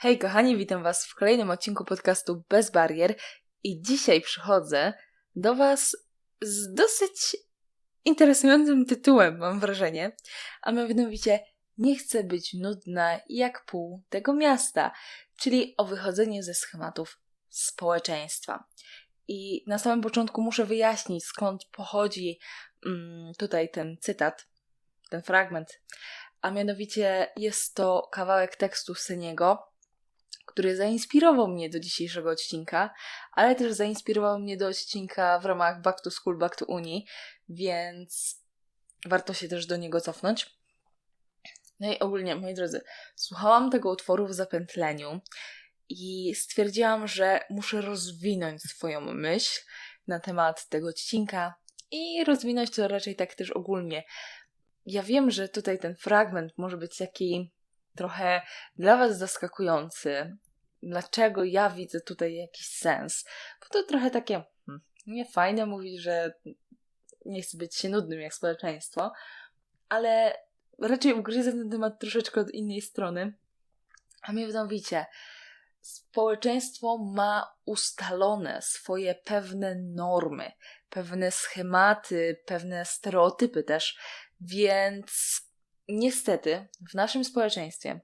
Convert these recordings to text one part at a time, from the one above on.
Hej kochani, witam Was w kolejnym odcinku podcastu Bez Barier i dzisiaj przychodzę do Was z dosyć interesującym tytułem, mam wrażenie, a mianowicie Nie chcę być nudna jak pół tego miasta, czyli o wychodzeniu ze schematów społeczeństwa. I na samym początku muszę wyjaśnić, skąd pochodzi mm, tutaj ten cytat, ten fragment. A mianowicie jest to kawałek tekstu Seniego, który zainspirował mnie do dzisiejszego odcinka, ale też zainspirował mnie do odcinka w ramach Back to School, Back to Uni, więc warto się też do niego cofnąć. No i ogólnie, moi drodzy, słuchałam tego utworu w zapętleniu i stwierdziłam, że muszę rozwinąć swoją myśl na temat tego odcinka i rozwinąć to raczej tak też ogólnie. Ja wiem, że tutaj ten fragment może być taki trochę dla Was zaskakujący. Dlaczego ja widzę tutaj jakiś sens? Bo to trochę takie hmm, nie fajne mówić, że nie chcę być się nudnym jak społeczeństwo, ale raczej ugryzę ten temat troszeczkę od innej strony. A mianowicie, społeczeństwo ma ustalone swoje pewne normy, pewne schematy, pewne stereotypy też, więc niestety w naszym społeczeństwie,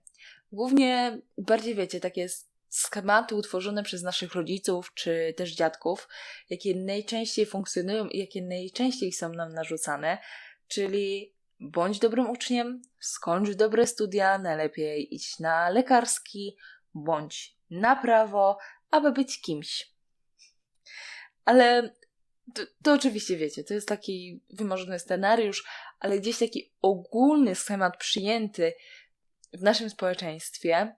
głównie bardziej wiecie, takie schematy utworzone przez naszych rodziców czy też dziadków, jakie najczęściej funkcjonują i jakie najczęściej są nam narzucane, czyli bądź dobrym uczniem, skończ dobre studia, najlepiej idź na lekarski, bądź na prawo, aby być kimś. Ale to, to, oczywiście wiecie, to jest taki wymarzony scenariusz, ale gdzieś taki ogólny schemat przyjęty w naszym społeczeństwie,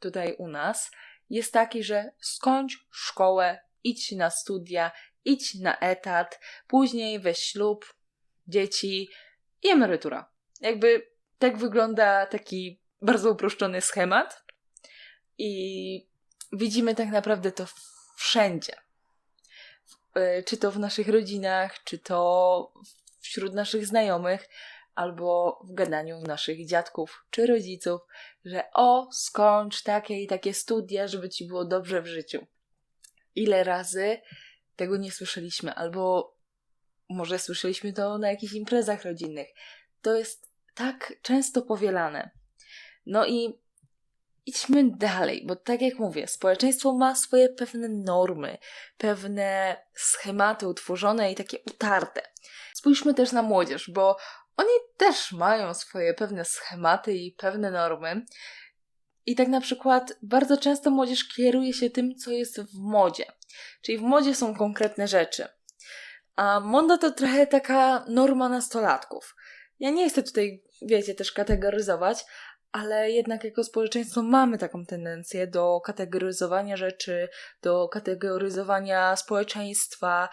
tutaj u nas, jest taki, że skończ szkołę, idź na studia, idź na etat, później weź ślub, dzieci i emerytura. Jakby tak wygląda taki bardzo uproszczony schemat i widzimy tak naprawdę to wszędzie. E, czy to w naszych rodzinach, czy to wśród naszych znajomych, albo w gadaniu naszych dziadków czy rodziców, że o, skończ takie i takie studia, żeby ci było dobrze w życiu. Ile razy tego nie słyszeliśmy, albo może słyszeliśmy to na jakichś imprezach rodzinnych. To jest tak często powielane. No i idźmy dalej, bo tak jak mówię, społeczeństwo ma swoje pewne normy, pewne schematy utworzone i takie utarte. Spójrzmy też na młodzież, bo oni też mają swoje pewne schematy i pewne normy. I tak na przykład bardzo często młodzież kieruje się tym, co jest w modzie. Czyli w modzie są konkretne rzeczy. A moda to trochę taka norma nastolatków. Ja nie chcę tutaj, wiecie, też kategoryzować, ale jednak jako społeczeństwo mamy taką tendencję do kategoryzowania rzeczy, do kategoryzowania społeczeństwa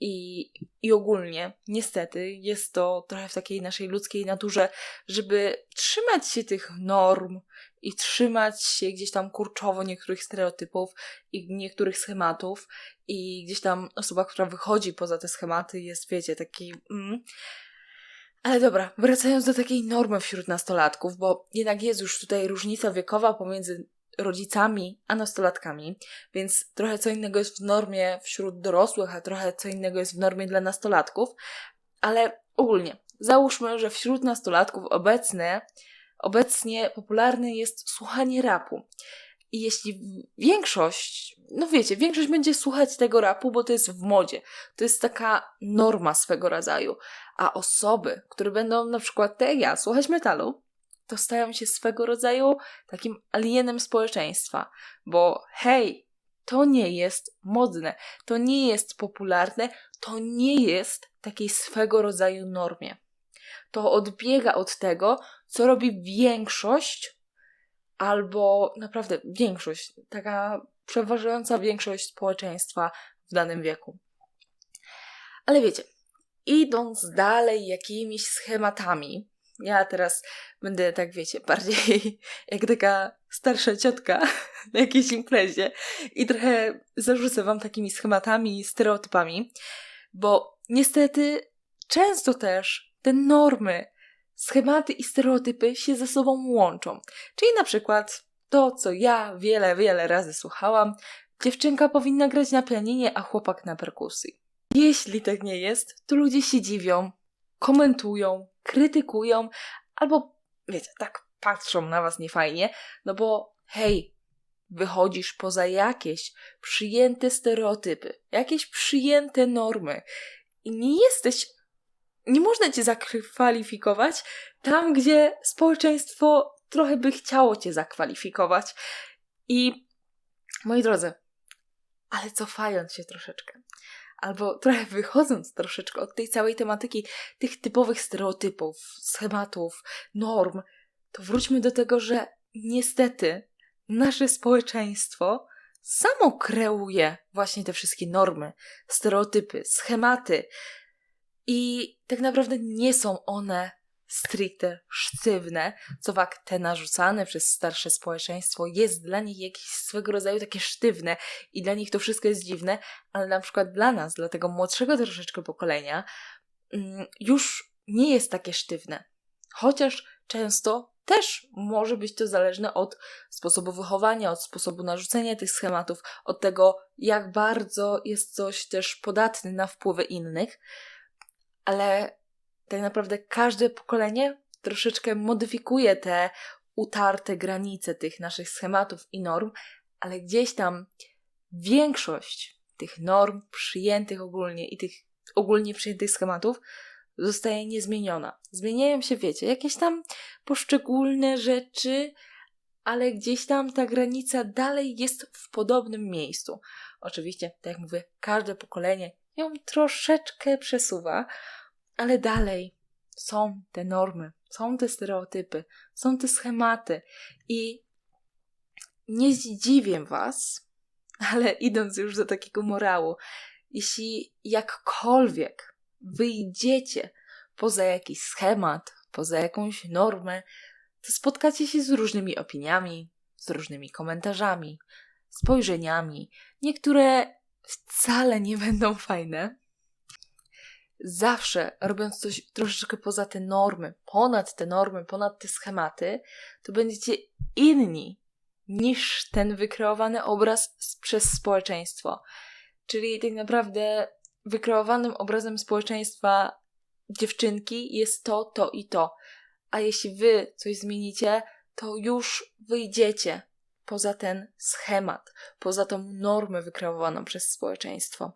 i, i ogólnie, niestety, jest to trochę w takiej naszej ludzkiej naturze, żeby trzymać się tych norm i trzymać się gdzieś tam kurczowo niektórych stereotypów i niektórych schematów. I gdzieś tam osoba, która wychodzi poza te schematy jest, wiecie, taki... Mm, ale dobra, wracając do takiej normy wśród nastolatków, bo jednak jest już tutaj różnica wiekowa pomiędzy rodzicami a nastolatkami, więc trochę co innego jest w normie wśród dorosłych, a trochę co innego jest w normie dla nastolatków, ale ogólnie załóżmy, że wśród nastolatków obecne, obecnie popularne jest słuchanie rapu. I jeśli większość, no wiecie, większość będzie słuchać tego rapu, bo to jest w modzie. To jest taka norma swego rodzaju. A osoby, które będą na przykład te ja słuchać metalu, to stają się swego rodzaju takim alienem społeczeństwa. Bo hej, to nie jest modne, to nie jest popularne, to nie jest takiej swego rodzaju normie. To odbiega od tego, co robi większość albo naprawdę większość, taka przeważająca większość społeczeństwa w danym wieku. Ale wiecie, idąc dalej jakimiś schematami, ja teraz będę, tak wiecie, bardziej jak taka starsza ciotka na jakiejś imprezie i trochę zarzucę wam takimi schematami, stereotypami, bo niestety często też te normy schematy i stereotypy się ze sobą łączą. Czyli na przykład to, co ja wiele, wiele razy słuchałam. Dziewczynka powinna grać na pianinie, a chłopak na perkusji. Jeśli tak nie jest, to ludzie się dziwią, komentują, krytykują, albo wiecie, tak patrzą na was niefajnie, no bo hej, wychodzisz poza jakieś przyjęte stereotypy, jakieś przyjęte normy i nie jesteś, nie można cię zakwalifikować tam, gdzie społeczeństwo trochę by chciało cię zakwalifikować. I moi drodzy, ale cofając się troszeczkę, albo trochę wychodząc troszeczkę od tej całej tematyki tych typowych stereotypów, schematów, norm, to wróćmy do tego, że niestety nasze społeczeństwo samo kreuje właśnie te wszystkie normy, stereotypy, schematy. I tak naprawdę nie są one stricte sztywne, co fakt narzucane przez starsze społeczeństwo jest dla nich jakieś swego rodzaju takie sztywne i dla nich to wszystko jest dziwne, ale na przykład dla nas, dla tego młodszego troszeczkę pokolenia, mm, już nie jest takie sztywne. Chociaż często też może być to zależne od sposobu wychowania, od sposobu narzucenia tych schematów, od tego, jak bardzo jest coś też podatny na wpływy innych, ale tak naprawdę każde pokolenie troszeczkę modyfikuje te utarte granice tych naszych schematów i norm, ale gdzieś tam większość tych norm przyjętych ogólnie i tych ogólnie przyjętych schematów zostaje niezmieniona. Zmieniają się, wiecie, jakieś tam poszczególne rzeczy, ale gdzieś tam ta granica dalej jest w podobnym miejscu. Oczywiście, tak jak mówię, każde pokolenie ją troszeczkę przesuwa, ale dalej są te normy, są te stereotypy, są te schematy i nie zdziwię Was, ale idąc już do takiego morału, jeśli jakkolwiek wyjdziecie poza jakiś schemat, poza jakąś normę, to spotkacie się z różnymi opiniami, z różnymi komentarzami, spojrzeniami. Niektóre wcale nie będą fajne. Zawsze robiąc coś troszeczkę poza te normy, ponad te normy, ponad te schematy, to będziecie inni niż ten wykreowany obraz przez społeczeństwo. Czyli tak naprawdę wykreowanym obrazem społeczeństwa dziewczynki jest to, to i to. A jeśli wy coś zmienicie, to już wyjdziecie poza ten schemat, poza tą normę wykreowaną przez społeczeństwo.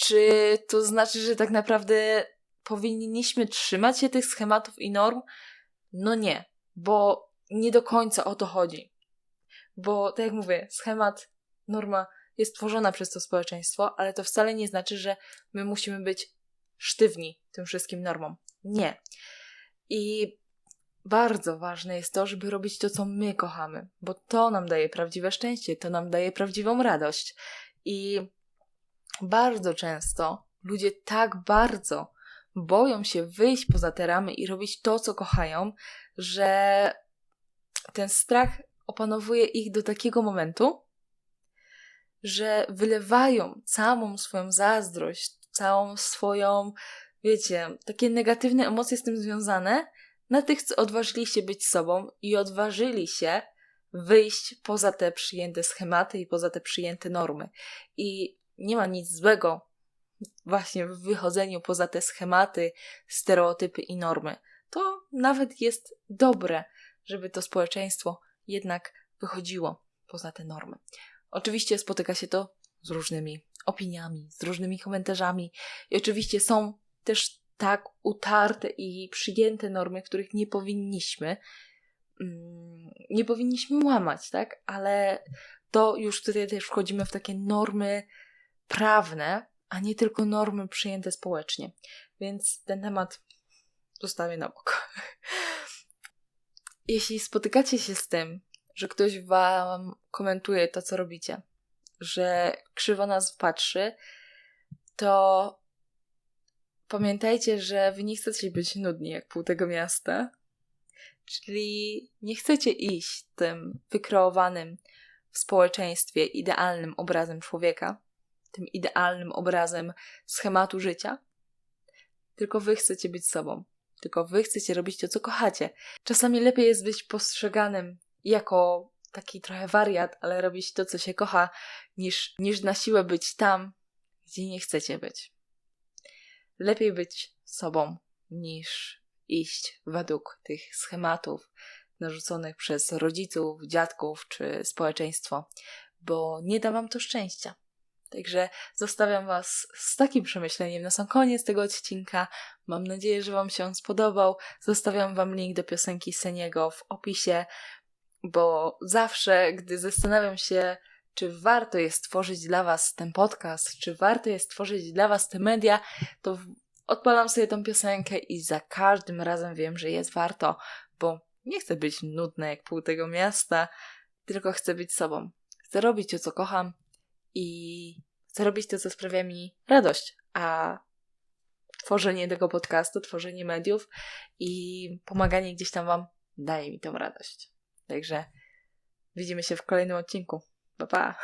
Czy to znaczy, że tak naprawdę powinniśmy trzymać się tych schematów i norm? No nie, bo nie do końca o to chodzi. Bo tak jak mówię, schemat, norma jest tworzona przez to społeczeństwo, ale to wcale nie znaczy, że my musimy być sztywni tym wszystkim normom. Nie. I bardzo ważne jest to, żeby robić to, co my kochamy, bo to nam daje prawdziwe szczęście, to nam daje prawdziwą radość. I bardzo często ludzie tak bardzo boją się wyjść poza te ramy i robić to, co kochają, że ten strach opanowuje ich do takiego momentu, że wylewają całą swoją zazdrość, całą swoją, wiecie, takie negatywne emocje z tym związane na tych, co odważyli się być sobą i odważyli się wyjść poza te przyjęte schematy i poza te przyjęte normy. I nie ma nic złego właśnie w wychodzeniu poza te schematy, stereotypy i normy. To nawet jest dobre, żeby to społeczeństwo jednak wychodziło poza te normy. Oczywiście spotyka się to z różnymi opiniami, z różnymi komentarzami i oczywiście są też tak utarte i przyjęte normy, których nie powinniśmy mm, nie powinniśmy łamać, tak? Ale to już tutaj też wchodzimy w takie normy prawne, a nie tylko normy przyjęte społecznie. Więc ten temat zostawię na bok. Jeśli spotykacie się z tym, że ktoś wam komentuje to, co robicie, że krzywo nas patrzy, to pamiętajcie, że wy nie chcecie być nudni jak pół tego miasta. Czyli nie chcecie iść tym wykreowanym w społeczeństwie idealnym obrazem człowieka, tym idealnym obrazem schematu życia, tylko wy chcecie być sobą. Tylko wy chcecie robić to, co kochacie. Czasami lepiej jest być postrzeganym jako taki trochę wariat, ale robić to, co się kocha, niż, niż na siłę być tam, gdzie nie chcecie być. Lepiej być sobą, niż iść według tych schematów narzuconych przez rodziców, dziadków czy społeczeństwo, bo nie da wam to szczęścia. Także zostawiam Was z takim przemyśleniem na sam koniec tego odcinka. Mam nadzieję, że Wam się on spodobał. Zostawiam Wam link do piosenki Seniego w opisie, bo zawsze, gdy zastanawiam się, czy warto jest tworzyć dla Was ten podcast, czy warto jest tworzyć dla Was te media, to odpalam sobie tą piosenkę i za każdym razem wiem, że jest warto, bo nie chcę być nudna jak pół tego miasta, tylko chcę być sobą. Chcę robić to, co kocham i chcę robić to, co sprawia mi radość, a tworzenie tego podcastu, tworzenie mediów i pomaganie gdzieś tam Wam daje mi tą radość. Także widzimy się w kolejnym odcinku. Pa, pa!